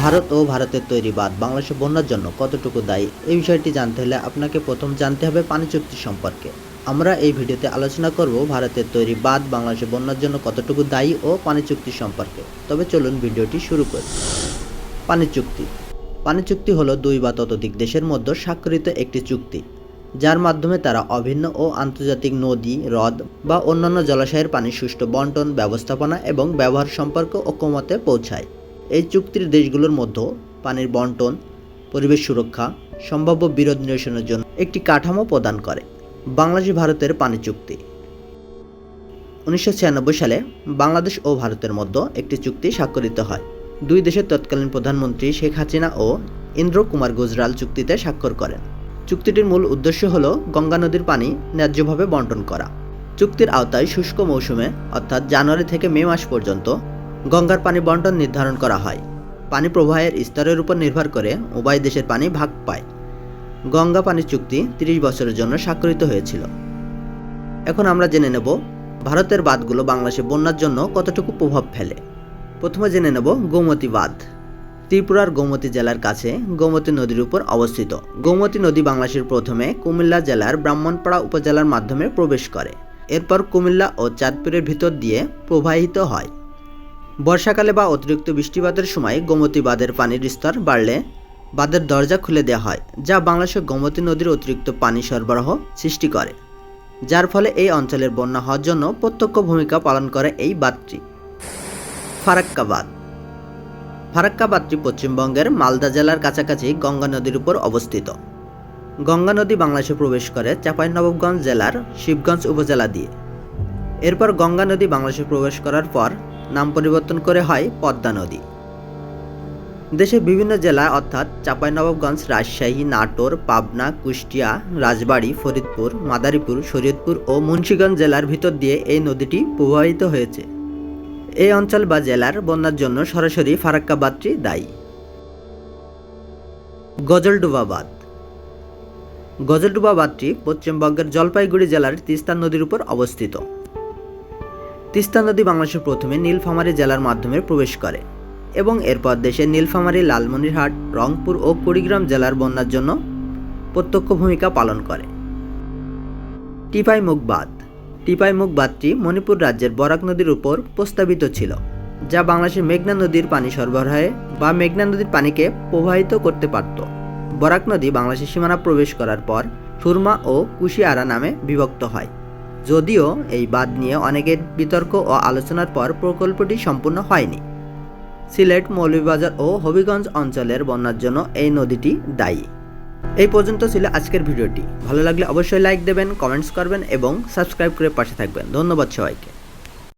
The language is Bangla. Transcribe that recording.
ভারত ও ভারতের তৈরি বাঁধ বাংলাদেশের বন্যার জন্য কতটুকু দায়ী? এই বিষয়টি জানতে হলে আপনাকে প্রথম জানতে হবে পানি চুক্তি সম্পর্কে। আমরা এই ভিডিওতে আলোচনা করব ভারতের তৈরি বাঁধ বাংলাদেশের বন্যার জন্য কতটুকু দায়ী ও পানি চুক্তি সম্পর্কে। তবে চলুন ভিডিওটি শুরু করি। পানি চুক্তি। পানি চুক্তি হলো দুই বা ততোধিক দেশের মধ্যে স্বাক্ষরিত একটি চুক্তি, যার মাধ্যমে তারা অভিন্ন ও আন্তর্জাতিক নদী, হ্রদ বা অন্যান্য জলাশয়ের পানি সুষ্ঠু বন্টন, ব্যবস্থাপনা এবং ব্যবহার সম্পর্ক ঐক্যমতে পৌঁছায়। এই চুক্তির দেশগুলোর মধ্যে পানির বন্টন, পরিবেশ সুরক্ষা, সম্ভাব্য বিরোধ নিরসনের জন্য একটি কাঠামো প্রদান করে, বাংলাদেশ ভারতের পানি চুক্তি। উনিশশো ছিয়ানব্বই সালে বাংলাদেশ ও ভারতের মধ্যে একটি চুক্তি স্বাক্ষরিত হয়। দুই দেশের তৎকালীন প্রধানমন্ত্রী শেখ হাসিনা ও ইন্দ্র কুমার গুজরাল চুক্তিতে স্বাক্ষর করেন। চুক্তিটির মূল উদ্দেশ্য হল গঙ্গা নদীর পানি ন্যায্যভাবে বন্টন করা। চুক্তির আওতায় শুষ্ক মৌসুমে, অর্থাৎ জানুয়ারি থেকে মে মাস পর্যন্ত গঙ্গার পানি বন্টন নির্ধারণ করা হয়। পানি প্রবাহের স্তরের উপর নির্ভর করে উভয় দেশের পানি ভাগ পায়। গঙ্গা পানি চুক্তি 30 বছরের জন্য স্বাক্ষরিত হয়েছিল। এখন আমরা জেনে নেব ভারতের বাঁধগুলো বাংলাদেশে বন্যার জন্য কতটুকু প্রভাব ফেলে। প্রথমে জেনে নেব গোমতী বাঁধ। ত্রিপুরার গোমতী জেলার কাছে গোমতী নদীর উপর অবস্থিত। গোমতী নদী বাংলাদেশের প্রথমে কুমিল্লা জেলার ব্রাহ্মণপাড়া উপজেলার মাধ্যমে প্রবেশ করে। এরপর কুমিল্লা ও চাঁদপুরের ভিতর দিয়ে প্রবাহিত হয়। বর্ষাকালে বা অতিরিক্ত বৃষ্টিপাতের সময় গোমতী বাঁধের পানির স্তর বাড়লে বাঁধের দরজা খুলে দেওয়া হয়, যা বাংলাদেশের গোমতী নদীর অতিরিক্ত পানি সরবরাহ সৃষ্টি করে। যার ফলে এই অঞ্চলের বন্যা হওয়ার জন্য প্রত্যক্ষ ভূমিকা পালন করে এই বাঁধটি। ফারাক্কা বাঁধ। ফারাক্কা বাঁধটি পশ্চিমবঙ্গের মালদা জেলার কাছাকাছি গঙ্গা নদীর উপর অবস্থিত। গঙ্গা নদী বাংলাদেশে প্রবেশ করে চাঁপাইনবাবগঞ্জ জেলার শিবগঞ্জ উপজেলা দিয়ে। এরপর গঙ্গা নদী বাংলাদেশে প্রবেশ করার পর নাম পরিবর্তন করে হয় পদ্মা নদী। দেশের বিভিন্ন জেলা অর্থাৎ চাঁপাইনবাবগঞ্জ, রাজশাহী, নাটোর, পাবনা, কুষ্টিয়া, রাজবাড়ী, ফরিদপুর, মাদারীপুর, শরীয়তপুর ও মুন্সিগঞ্জ জেলার ভিতর দিয়ে এই নদীটি প্রবাহিত হয়েছে। এই অঞ্চল বা জেলার বন্যার জন্য সরাসরি ফারাক্কা বাঁধটি দায়ী। গজলডুবা বাঁধ গজলডুবা বাঁধটি পশ্চিমবঙ্গের জলপাইগুড়ি জেলার তিস্তা নদীর উপর অবস্থিত। তিস্তা নদী বাংলাদেশের প্রথমে নীলফামারী জেলার মাধ্যমে প্রবেশ করে এবং এরপর দেশের নীলফামারী, লালমনিরহাট, রংপুর ও কুড়িগ্রাম জেলার বন্যার জন্য প্রত্যক্ষ ভূমিকা পালন করে। টিপাই মুখ বাঁধ টিপাই মুখ বাঁধটি মণিপুর রাজ্যের বরাক নদীর উপর প্রস্তাবিত ছিল, যা বাংলাদেশের মেঘনা নদীর পানি সরবরাহে বা মেঘনা নদীর পানিকে প্রবাহিত করতে পারত। বরাক নদী বাংলাদেশের সীমানা প্রবেশ করার পর সুরমা ও কুশিয়ারা নামে বিভক্ত হয়। যদিও এই বাদ নিয়ে অনেকের বিতর্ক ও আলোচনার পর প্রকল্পটি সম্পূর্ণ হয়নি। সিলেট, মৌলভীবাজার ও হবিগঞ্জ অঞ্চলের বন্যার জন্য এই নদীটি দায়ী। এই পর্যন্ত ছিল আজকের ভিডিওটি। ভালো লাগলে অবশ্যই লাইক দেবেন, কমেন্টস করবেন এবং সাবস্ক্রাইব করে পাশে থাকবেন। ধন্যবাদ সবাইকে।